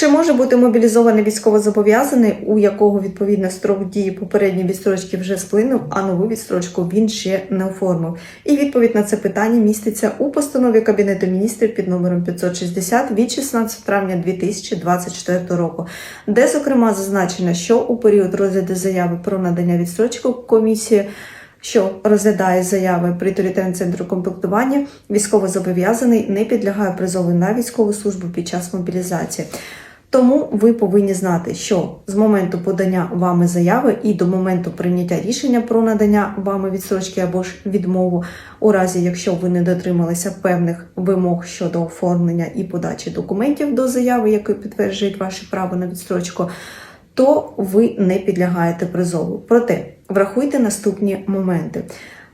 Чи може бути мобілізований військовозобов'язаний, у якого відповідно строк дії попередньої відстрочки вже сплинув, а нову відстрочку він ще не оформив? І відповідь на це питання міститься у постанові Кабінету міністрів під номером 560 від 16 травня 2024 року, де зокрема зазначено, що у період розгляду заяви про надання відстрочки комісії що розглядає заяви при територіальному центру комплектування, військовозобов'язаний не підлягає призову на військову службу під час мобілізації. Тому ви повинні знати, що з моменту подання вами заяви і до моменту прийняття рішення про надання вами відстрочки або ж відмову, у разі якщо ви не дотрималися певних вимог щодо оформлення і подачі документів до заяви, які підтверджують ваше право на відстрочку, то ви не підлягаєте призову. Проте врахуйте наступні моменти.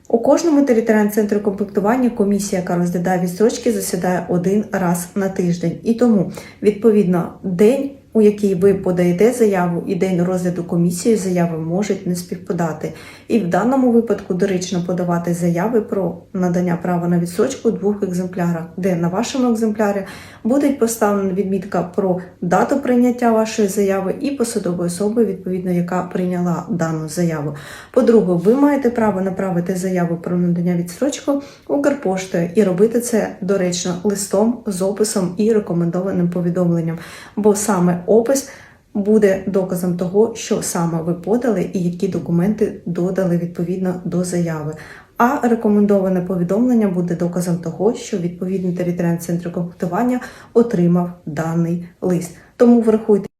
У кожному територіальному центрі комплектування комісія, яка розглядає відстрочки, засідає один раз на тиждень. І тому, відповідно, день, у який ви подаєте заяву, і день розгляду комісії заяви можуть не співпадати. І в даному випадку доречно подавати заяви про надання права на відстрочку у двох екземплярах, де на вашому екземплярі буде поставлена відмітка про дату прийняття вашої заяви і посадової особи, відповідно, яка прийняла дану заяву. По-друге, ви маєте право направити заяву про надання відстрочку Укрпоштою і робити це доречно листом з описом і рекомендованим повідомленням, бо саме опис буде доказом того, що саме ви подали і які документи додали відповідно до заяви. А рекомендоване повідомлення буде доказом того, що відповідний територіальний центр комплектування отримав даний лист. Тому врахуйте.